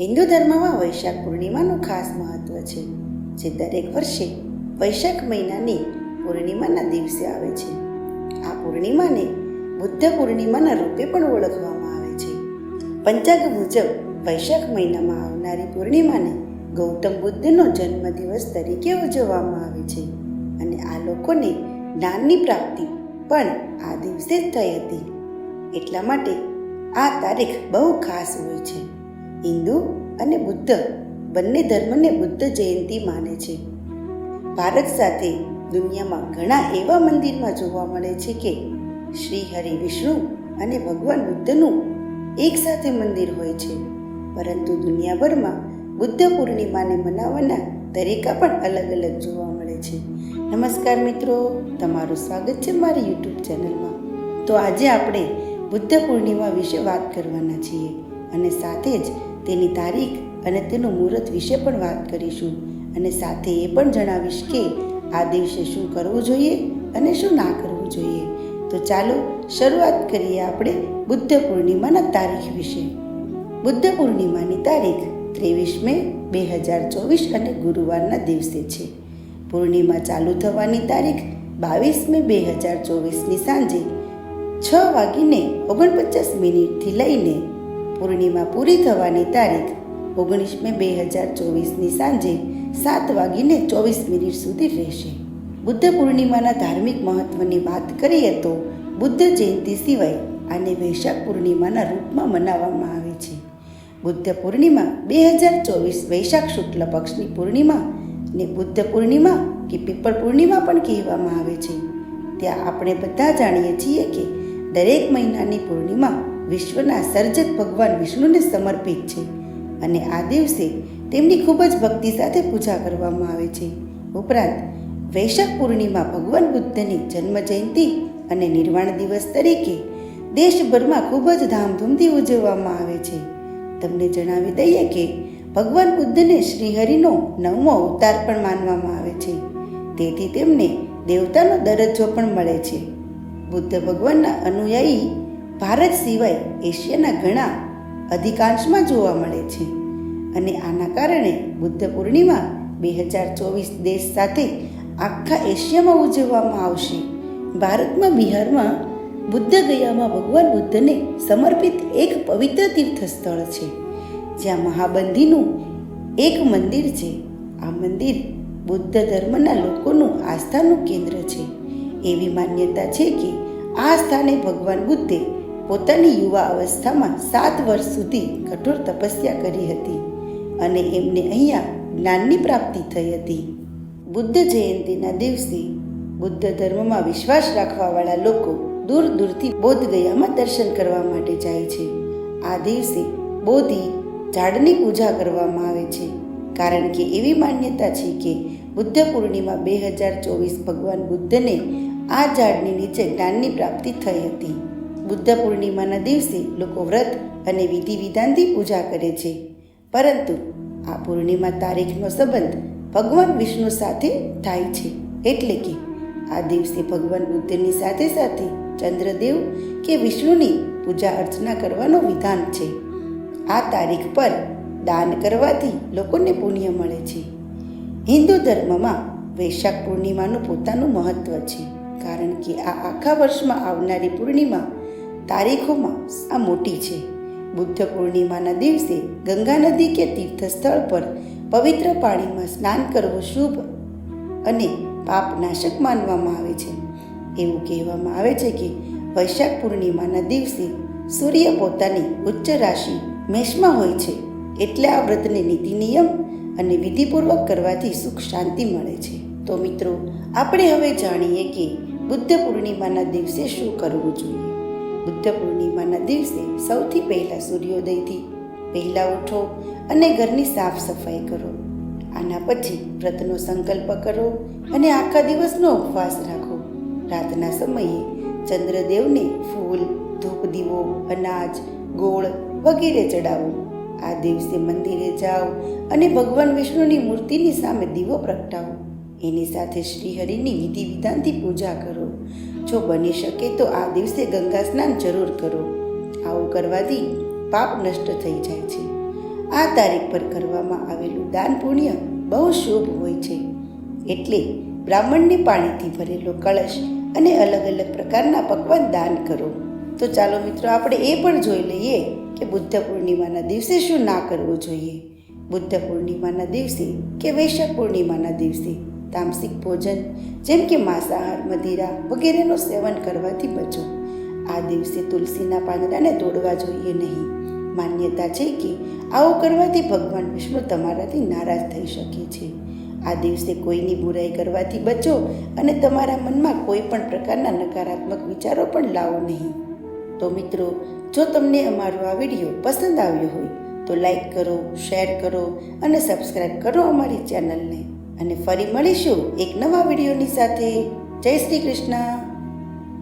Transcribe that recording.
હિન્દુ ધર્મમાં વૈશાખ પૂર્ણિમાનું ખાસ મહત્વ છે, જે દરેક વર્ષે વૈશાખ મહિનાની પૂર્ણિમાના દિવસે આવે છે. આ પૂર્ણિમાને બુદ્ધ પૂર્ણિમાના રૂપે પણ ઓળખવામાં આવે છે. પંચાંગ મુજબ વૈશાખ મહિનામાં આવનારી પૂર્ણિમાને ગૌતમ બુદ્ધનો જન્મદિવસ તરીકે ઉજવવામાં આવે છે અને આ લોકોને જ્ઞાનની પ્રાપ્તિ પણ આ દિવસે જ થઈ હતી. એટલા માટે આ તારીખ બહુ ખાસ હોય છે. હિન્દુ અને બુદ્ધ બંને ધર્મને બુદ્ધ જયંતિ માને છે. ભારત સાથે દુનિયામાં ઘણા એવા મંદિરમાં જોવા મળે છે કે શ્રી હરિ વિષ્ણુ અને ભગવાન બુદ્ધનું એક સાથે મંદિર હોય છે. પરંતુ દુનિયાભરમાં બુદ્ધ પૂર્ણિમાને મનાવવાના તરીકા પણ અલગ અલગ જોવા મળે છે. નમસ્કાર મિત્રો, તમારું સ્વાગત છે મારી યુટ્યુબ ચેનલમાં. તો આજે આપણે બુદ્ધ પૂર્ણિમા વિશે વાત કરવાના છીએ અને સાથે જ તેની તારીખ અને તેનું મુહૂર્ત વિશે પણ વાત કરીશું અને સાથે એ પણ જણાવીશ કે આ દિવસે શું કરવું જોઈએ અને શું ના કરવું જોઈએ. તો ચાલો શરૂઆત કરીએ આપણે બુદ્ધ પૂર્ણિમાના તારીખ વિશે. બુદ્ધ પૂર્ણિમાની તારીખ ત્રેવીસ મે બે હજાર ચોવીસ અને ગુરુવારના દિવસે છે. પૂર્ણિમા ચાલુ થવાની તારીખ બાવીસ મે બે હજાર ચોવીસની સાંજે છ વાગીને ઓગણપચાસ મિનિટથી લઈને પૂર્ણિમા પૂરી થવાની તારીખ ઓગણીસ મે બે હજાર ચોવીસની સાંજે સાત વાગીને ચોવીસ મિનિટ સુધી રહેશે. બુદ્ધ પૂર્ણિમાના ધાર્મિક મહત્વની વાત કરીએ તો બુદ્ધ જયંતિ સિવાય આને વૈશાખ પૂર્ણિમાના રૂપમાં મનાવવામાં આવે છે. બુદ્ધ પૂર્ણિમા બે હજાર ચોવીસ વૈશાખ શુક્લ પક્ષની પૂર્ણિમા ને બુદ્ધ પૂર્ણિમા કે પીપળ પૂર્ણિમા પણ કહેવામાં આવે છે. ત્યાં આપણે બધા જાણીએ છીએ કે દરેક મહિનાની પૂર્ણિમા વિશ્વના સર્જક ભગવાન વિષ્ણુને સમર્પિત છે અને આ દિવસે તેમની ખૂબ જ ભક્તિ સાથે પૂજા કરવામાં આવે છે. ઉપરાંત, વૈશાખ પૂર્ણિમા ભગવાન બુદ્ધની જન્મ જયંતિ અને નિર્વાણ દિવસ તરીકે દેશભરમાં ખૂબ જ ધામધૂમથી ઉજવવામાં આવે છે. તમને જણાવી દઈએ કે ભગવાન બુદ્ધને શ્રીહરિનો નવમો અવતાર પણ માનવામાં આવે છે. તેથી તેમને દેવતાનો દરજ્જો પણ મળે છે. બુદ્ધ ભગવાનના અનુયાયી ભારત સિવાય એશિયાના ઘણા અધિકાંશમાં જોવા મળે છે. અને આના કારણે બુદ્ધ પૂર્ણિમા બે હજાર ચોવીસ દેશ સાથે આખા એશિયામાં ઉજવવામાં આવશે. ભારતમાં, બિહારમાં બુદ્ધ ગયામાં ભગવાન બુદ્ધને સમર્પિત એક પવિત્ર તીર્થ સ્થળ છે. જ્યાં મહાબંધીનું એક મંદિર છે. આ મંદિર બુદ્ધ ધર્મના લોકોનું આસ્થાનું કેન્દ્ર છે. એવી માન્યતા છે કે આ સ્થાને ભગવાન બુદ્ધે પોતાની યુવા અવસ્થામાં સાત વર્ષ સુધી કઠોર તપસ્યા કરી હતી અને એમને અહીંયા જ્ઞાનની પ્રાપ્તિ થઈ હતી. બુદ્ધ જયંતિના દિવસે બુદ્ધ ધર્મમાં વિશ્વાસ રાખવાવાળા લોકો દૂર દૂરથી બોધ ગયામાં દર્શન કરવા માટે જાય છે. આ દિવસે બોધિ ઝાડની પૂજા કરવામાં આવે છે. કારણ કે એવી માન્યતા છે કે બુદ્ધ પૂર્ણિમા બે હજાર ચોવીસ ભગવાન બુદ્ધને આ ઝાડની નીચે જ્ઞાનની પ્રાપ્તિ થઈ હતી. બુદ્ધ પૂર્ણિમાના દિવસે લોકો વ્રત અને વિધિ વિધાનથી પૂજા કરે છે. પરંતુ આ પૂર્ણિમા તારીખનો સંબંધ ભગવાન વિષ્ણુ સાથે થાય છે. એટલે કે આ દિવસે ભગવાન બુદ્ધની સાથે સાથે ચંદ્રદેવ કે વિષ્ણુની પૂજા અર્ચના કરવાનો વિધાન છે. આ તારીખ પર દાન કરવાથી લોકોને પુણ્ય મળે છે. હિન્દુ ધર્મમાં વૈશાખ પૂર્ણિમાનું પોતાનું મહત્વ છે. કારણ કે આ આખા વર્ષમાં આવનારી પૂર્ણિમા તારીખોમાં આ મોટી છે. બુદ્ધ પૂર્ણિમાના દિવસે ગંગા નદી કે તીર્થસ્થળ પર પવિત્ર પાણીમાં સ્નાન કરવું શુભ અને પાપનાશક માનવામાં આવે છે. એવું કહેવામાં આવે છે કે વૈશાખ પૂર્ણિમાના દિવસે સૂર્ય પોતાની ઉચ્ચ રાશિ મેષમાં હોય છે. એટલે આ વ્રતને નીતિ નિયમ અને વિધિપૂર્વક કરવાથી સુખ શાંતિ મળે છે. તો મિત્રો, આપણે હવે જાણીએ કે બુદ્ધ પૂર્ણિમાના દિવસે શું કરવું જોઈએ. બુદ્ધ પૂર્ણિમાના દિવસે સૌથી પહેલાં સૂર્યોદયથી પહેલાં ઉઠો અને ઘરની સાફ સફાઈ કરો. આના પછી વ્રતનો સંકલ્પ કરો અને આખા દિવસનો ઉપવાસ રાખો. રાતના સમયે ચંદ્રદેવને ફૂલ, ધૂપ દીવો, અનાજ, ગોળ વગેરે ચડાવો. આ દિવસે મંદિરે જાઓ અને ભગવાન વિષ્ણુની મૂર્તિની સામે દીવો પ્રગટાવો. એની સાથે શ્રીહરિની વિધિ વિધાનથી પૂજા કરો. જો બની શકે તો આ દિવસે ગંગા સ્નાન જરૂર કરો. આવું કરવાથી પાપ નષ્ટ થઈ જાય છે. આ તારીખ પર કરવામાં આવેલું દાન પુણ્ય બહુ શુભ હોય છે. એટલે બ્રાહ્મણને પાણીથી ભરેલો કળશ અને અલગ અલગ પ્રકારના પકવાન દાન કરો. તો ચાલો મિત્રો, આપણે એ પણ જોઈ લઈએ કે બુદ્ધ પૂર્ણિમાના દિવસે શું ના કરવું જોઈએ. બુદ્ધ પૂર્ણિમાના દિવસે કે વૈશાખ પૂર્ણિમાના દિવસે? તામસિક ભોજન, જેમ કે માંસાહાર, મદિરા વગેરેનું સેવન કરવાથી બચો. આ દિવસે તુલસીના પાંદડાને તોડવા જોઈએ નહીં. માન્યતા છે કે આવું કરવાથી ભગવાન વિષ્ણુ તમારાથી નારાજ થઈ શકે છે. આ દિવસે કોઈની બુરાઈ કરવાથી બચો અને તમારા મનમાં કોઈ પણ પ્રકારના નકારાત્મક વિચારો પણ લાવો નહીં. તો મિત્રો, જો તમને અમારો આ વીડિયો પસંદ આવ્યો હોય, તો લાઈક કરો, શેર કરો અને સબસ્ક્રાઈબ કરો અમારી ચેનલને. અને ફરી મળીશું એક નવા વિડીયોની સાથે. જય શ્રી કૃષ્ણ.